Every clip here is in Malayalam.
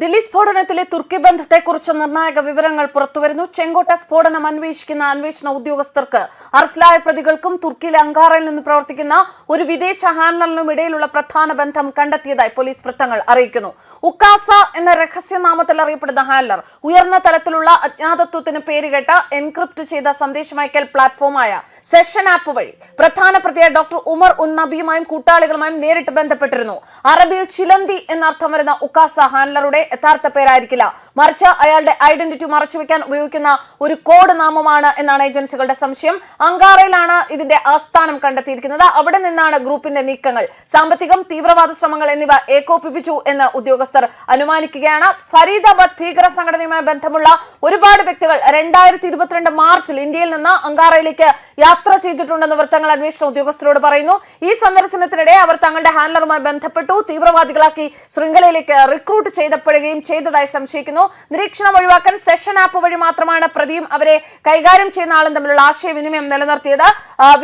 ദില്ലി സ്ഫോടനത്തിലെ തുർക്കി ബന്ധത്തെക്കുറിച്ച് നിർണായക വിവരങ്ങൾ പുറത്തുവരുന്നു. ചെങ്കോട്ട സ്ഫോടനം അന്വേഷിക്കുന്ന അന്വേഷണ ഉദ്യോഗസ്ഥർക്ക് അറസ്റ്റിലായ പ്രതികൾക്കും തുർക്കിയിലെ അങ്കാറയിൽ നിന്ന് പ്രവർത്തിക്കുന്ന ഒരു വിദേശ ഹാൻഡലിനും ഇടയിലുള്ള പ്രധാന ബന്ധം കണ്ടെത്തിയതായി പോലീസ് വൃത്തങ്ങൾ അറിയിക്കുന്നു. ഉക്കാസ എന്ന രഹസ്യനാമത്തിൽ അറിയപ്പെടുന്ന ഹാൻഡലർ ഉയർന്ന തലത്തിലുള്ള അജ്ഞാതത്വത്തിന് പേരുകേട്ട എൻക്രിപ്റ്റ് ചെയ്ത സന്ദേശമയക്കൽ പ്ലാറ്റ്ഫോമായ സെഷൻ ആപ്പ് വഴി പ്രധാന പ്രതിയായ ഡോക്ടർ ഉമർ ഉൻ നബിയുമായും കൂട്ടാളികളുമായും നേരിട്ട് ബന്ധപ്പെട്ടിരുന്നു. അറബിയിൽ ചിലന്തി എന്നർത്ഥം വരുന്ന ഉക്കാസ ഹാൻഡലറുടെ യഥാർത്ഥ പേരായിരിക്കില്ല. മറിച്ച് അയാളുടെ ഐഡന്റിറ്റി മറച്ചുവെക്കാൻ ഉപയോഗിക്കുന്ന ഒരു കോഡ് നാമമാണ് എന്നാണ് ഏജൻസികളുടെ സംശയം. അങ്കാറയിലാണ് ഇതിന്റെ ആസ്ഥാനം കണ്ടെത്തിയിരിക്കുന്നത്. അവിടെ നിന്നാണ് ഗ്രൂപ്പിന്റെ നീക്കങ്ങൾ. സാമ്പത്തികം തീവ്രവാദ ശ്രമങ്ങൾ എന്നിവ ഏകോപിപ്പിച്ചു എന്ന് ഉദ്യോഗസ്ഥർ അനുമാനിക്കുകയാണ്. ഫരീദാബാദ് ഭീകര സംഘടനയുമായി ബന്ധമുള്ള ഒരുപാട് വ്യക്തികൾ രണ്ടായിരത്തി ഇരുപത്തിരണ്ട് മാർച്ചിൽ ഇന്ത്യയിൽ നിന്ന് അങ്കാറയിലേക്ക് യാത്ര ചെയ്തിട്ടുണ്ടെന്ന് വൃത്തങ്ങൾ അന്വേഷണ ഉദ്യോഗസ്ഥരോട് പറയുന്നു. ഈ സന്ദർശനത്തിനിടെ അവർ തങ്ങളുടെ ഹാൻഡലറുമായി ബന്ധപ്പെട്ടു. തീവ്രവാദികളാക്കി ശൃംഖലയിലേക്ക് റിക്രൂട്ട് ചെയ്തപ്പെടുകയും ചെയ്തതായി സംശയിക്കുന്നു. നിരീക്ഷണം ഒഴിവാക്കാൻ സെഷൻ ആപ്പ് വഴി മാത്രമാണ് പ്രതിയും അവരെ കൈകാര്യം ചെയ്യുന്ന ആളും തമ്മിലുള്ള ആശയവിനിമയം നിലനിർത്തിയത്.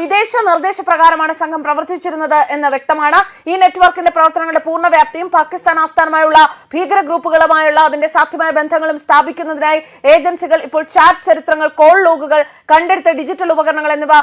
വിദേശ നിർദ്ദേശപ്രകാരമാണ് സംഘം പ്രവർത്തിച്ചിരുന്നത് എന്ന് വ്യക്തമാണ്. ഈ നെറ്റ്വർക്കിന്റെ പ്രവർത്തനങ്ങളുടെ പൂർണ വ്യാപ്തിയും പാകിസ്ഥാൻ ആസ്ഥാനമായുള്ള ഭീകര ഗ്രൂപ്പുകളുമായുള്ള അതിന്റെ സാധ്യമായ ബന്ധങ്ങളും സ്ഥാപിക്കുന്നതിനായി ഏജൻസികൾ ഇപ്പോൾ ചാറ്റ് ചരിത്രങ്ങൾ കോൾ ലോഗുകൾ കണ്ടെടുത്ത ഡിജിറ്റൽ ഉപകരണങ്ങൾ എന്നിവ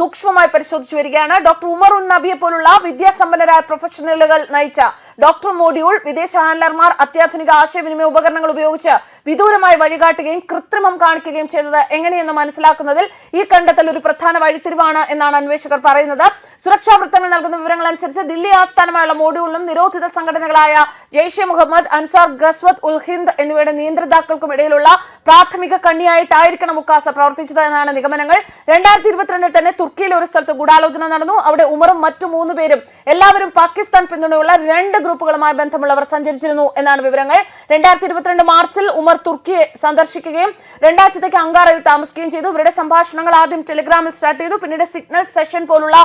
സൂക്ഷ്മമായി പരിശോധിച്ചു വരികയാണ്. ഡോക്ടർ ഉമർ ഉൻ നബിയെ പോലുള്ള വിദ്യാസമ്പന്നരായ പ്രൊഫഷണലുകൾ നയിച്ച ഡോക്ടർ മോഡ്യൂൾ വിദേശ ഹാൻഡലർമാർ അത്യാധുനിക ആശയവിനിമയ ഉപകരണങ്ങൾ ഉപയോഗിച്ച് വിദൂരമായി വഴികാട്ടുകയും കൃത്രിമം കാണിക്കുകയും ചെയ്തത് എങ്ങനെയെന്ന് മനസ്സിലാക്കുന്നതിൽ ഈ കണ്ടെത്തൽ ഒരു പ്രധാന വഴിത്തിരിവാണ് എന്നാണ് അന്വേഷകർ പറയുന്നത്. സുരക്ഷാ വൃത്തങ്ങൾ നൽകുന്ന വിവരങ്ങൾ അനുസരിച്ച് ദില്ലി ആസ്ഥാനമായുള്ള മോഡ്യൂളിലും നിരോധിത സംഘടനകളായ ജെയ്ഷെ മുഹമ്മദ് അൻസാർ ഗസ്വത് ഉൽ ഹിന്ദ് എന്നിവയുടെ നിയന്ത്രിതാക്കൾക്കും ഇടയിലുള്ള പ്രാഥമിക കണ്ണിയായിട്ടായിരിക്കണം മുക്കാസ പ്രവർത്തിച്ചത് എന്നാണ് നിഗമനങ്ങൾ. രണ്ടായിരത്തി ഇരുപത്തിരണ്ടിൽ തന്നെ തുർക്കിയിലെ ഒരു സ്ഥലത്ത് ഗൂഢാലോചന നടന്നു. അവിടെ ഉമറും മറ്റു മൂന്ന് പേരും എല്ലാവരും പാകിസ്ഥാൻ പിന്തുണയുള്ള രണ്ട് ഗ്രൂപ്പുകളുമായി ബന്ധമുള്ളവർ സഞ്ചരിച്ചിരുന്നു എന്നാണ് വിവരങ്ങൾ. രണ്ടായിരത്തി ഇരുപത്തിരണ്ട് മാർച്ചിൽ ഉമർ തുർക്കിയെ സന്ദർശിക്കുകയും രണ്ടാഴ്ചത്തേക്ക് അങ്കാറയിൽ താമസിക്കുകയും ചെയ്തു. ഇവരുടെ സംഭാഷണങ്ങൾ ആദ്യം ടെലിഗ്രാമിൽ സ്റ്റാർട്ട് ചെയ്തു. പിന്നീട് സിഗ്നൽ സെഷൻ പോലുള്ള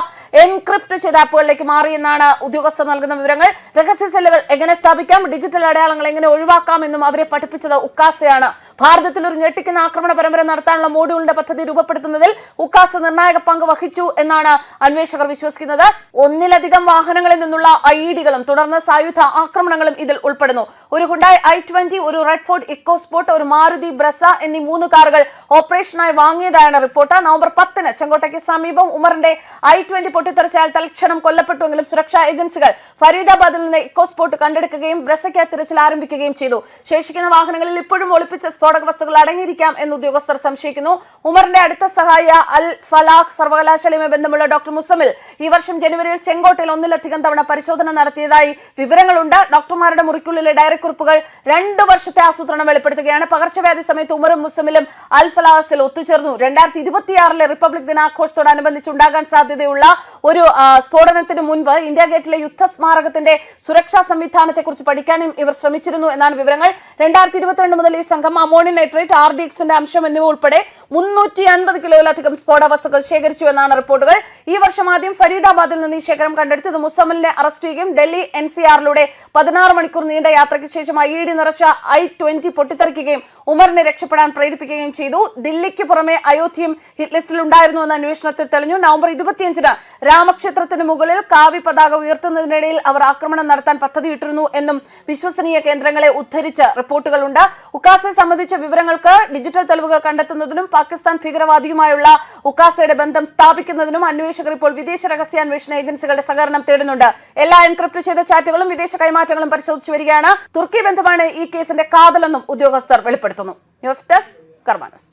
എൻക്രിപ്റ്റ് ചെയ്ത ആപ്പുകളിലേക്ക് മാറി എന്നാണ് ഉദ്യോഗസ്ഥർ നൽകുന്ന വിവരങ്ങൾ. രഹസ്യ സെല്ലുകൾ എങ്ങനെ സ്ഥാപിക്കാം? ഡിജിറ്റൽ അടയാളങ്ങൾ എങ്ങനെ ഒഴിവാക്കാം എന്നും അവരെ പഠിപ്പിച്ചത് ഉക്കാസയാണ്. ഭാരതത്തിൽ ഒരു ഞെട്ടിക്കുന്ന ആക്രമണ പരമ്പര നടത്താനുള്ള മോഡ്യൂളിന്റെ പദ്ധതി രൂപപ്പെടുത്തുന്നതിൽ ഉക്കാസ് നിർണായക പങ്ക് വഹിച്ചു എന്നാണ് അന്വേഷകർ വിശ്വസിക്കുന്നത്. ഒന്നിലധികം വാഹനങ്ങളിൽ നിന്നുള്ള ഐ ഡികളും തുടർന്ന് സായുധ ആക്രമണങ്ങളും ഇതിൽ ഉൾപ്പെടുന്നു. ഒരു ഹുണ്ടായി ഐ ട്വന്റി ഒരു റെഡ്ഫോർഡ് ഇക്കോ ഇക്കോസ്പോർട്ട് ഒരു മാരുതി ബ്രസ എന്നീ മൂന്ന് കാറുകൾ ഓപ്പറേഷനായി വാങ്ങിയതായാണ് റിപ്പോർട്ട്. നവംബർ പത്തിന് ചെങ്കോട്ടയ്ക്ക് സമീപം ഉമറിന്റെ ഐ ട്വന്റി പൊട്ടിത്തെറിച്ചാൽ തൽക്ഷണം കൊല്ലപ്പെട്ടുവെങ്കിലും സുരക്ഷാ ഏജൻസികൾ ഫരീദാബാദിൽ നിന്ന് ഇക്കോസ്പോർട്ട് കണ്ടെടുക്കുകയും ബ്രസയ്ക്ക് തിരച്ചിൽ ആരംഭിക്കുകയും ചെയ്തു. ശേഷിക്കുന്ന വാഹനങ്ങളിൽ ഇപ്പോഴും ഒളിപ്പിച്ച സ്ഫോടക വസ്തുക്കൾ അടങ്ങിയിരിക്കാം എന്ന് ഉദ്യോഗസ്ഥർ സംശയിക്കുന്നു. ഉമറിന്റെ അടുത്ത സഹായ അൽ ഫലാഖ് സർവകലാശാലയുമായി ബന്ധമുള്ള ഡോക്ടർ മുസമിൽ ഈ വർഷം ജനുവരിയിൽ ചെങ്കോട്ടയിൽ ഒന്നിലധികം തവണ പരിശോധന നടത്തിയതായി വിവരങ്ങളുണ്ട്. ഡോക്ടർമാരുടെ മുറിക്കുള്ളിലെ ഡയറി കുറിപ്പുകൾ രണ്ടു വർഷത്തെ ആസൂത്രണം വെളിപ്പെടുത്തുകയാണ്. പകർച്ചവ്യാധി സമയത്ത് ഉമറും മുസമിലും അൽ ഫലാസിൽ ഒത്തുചേർന്നു. രണ്ടായിരത്തി ഇരുപത്തിയാറിലെ റിപ്പബ്ലിക് ദിനാഘോഷത്തോടനുബന്ധിച്ചുണ്ടാകാൻ സാധ്യതയുള്ള ഒരു സ്ഫോടനത്തിന് മുൻപ് ഇന്ത്യ ഗേറ്റിലെ യുദ്ധ സ്മാരകത്തിന്റെ സുരക്ഷാ സംവിധാനത്തെക്കുറിച്ച് പഠിക്കാനും ഇവർ ശ്രമിച്ചിരുന്നു എന്നാണ് വിവരങ്ങൾ. രണ്ടായിരത്തി ഇരുപത്തിരണ്ട് മുതൽ ഈ സംഘം അമോണിയം നൈട്രേറ്റ് ആർ ഡി എക്സിന്റെ അംശം എന്നിവ ഉൾപ്പെടെ മുന്നൂറ്റി അൻപത് കിലോയിലധികം സ്ഫോടക വസ്തുക്കൾ ശേഖരിച്ചു എന്നാണ് റിപ്പോർട്ടുകൾ. ഈ വർഷം ആദ്യം ഫരീദാബാദിൽ നിന്ന് ഈ ശേഖരം കണ്ടെടുത്തു ഇത് മുസമ്മലിനെ അറസ്റ്റ് ചെയ്യുകയും ഡൽഹി എൻ സി ആറിലൂടെ പതിനാറ് മണിക്കൂർ നീണ്ട യാത്രയ്ക്ക് ശേഷം ഐ ഡി നിറച്ച ഐ ട്വന്റി പൊട്ടിത്തെറിക്കുകയും ഉമറിനെ രക്ഷപ്പെടാൻ പ്രേരിപ്പിക്കുകയും ചെയ്തു. ദില്ലിക്ക് പുറമെ അയോധ്യയും ഹിറ്റ്ലിസ്റ്റിൽ ഉണ്ടായിരുന്നു എന്ന അന്വേഷണത്തിൽ തെളിഞ്ഞു. നവംബർ ഇരുപത്തിയഞ്ചിന് രാമക്ഷേത്രത്തിന് മുകളിൽ കാവി പതാക ഉയർത്തുന്നതിനിടയിൽ അവർ ആക്രമണം നടത്താൻ പദ്ധതിയിട്ടിരുന്നു എന്നും വിശ്വസനീയ കേന്ദ്രങ്ങളെ ഉദ്ധരിച്ച് റിപ്പോർട്ടുകളുണ്ട്. ഉക്കാസെ സംബന്ധിച്ച വിവരങ്ങൾക്ക് ഡിജിറ്റൽ തെളിവുകൾ കണ്ടെത്തുന്നതിനും പാകിസ്ഥാൻ ഭീകരവാദിയുമായുള്ള ഉക്കാസയുടെ ബന്ധം സ്ഥാപിക്കുന്നതിനും അന്വേഷകർ ഇപ്പോൾ വിദേശ രഹസ്യാന്വേഷണ ഏജൻസികളുടെ സഹകരണം തേടുന്നുണ്ട്. എല്ലാ എൻക്രിപ്റ്റ് ചെയ്ത ചാറ്റുകളും വിദേശ കൈമാറ്റങ്ങളും പരിശോധിച്ചു വരികയാണ്. തുർക്കി ബന്ധമാണ് ഈ കേസിന്റെ കാതലെന്നും ഉദ്യോഗസ്ഥർ വെളിപ്പെടുത്തുന്നു. News desk കർമാനസ്.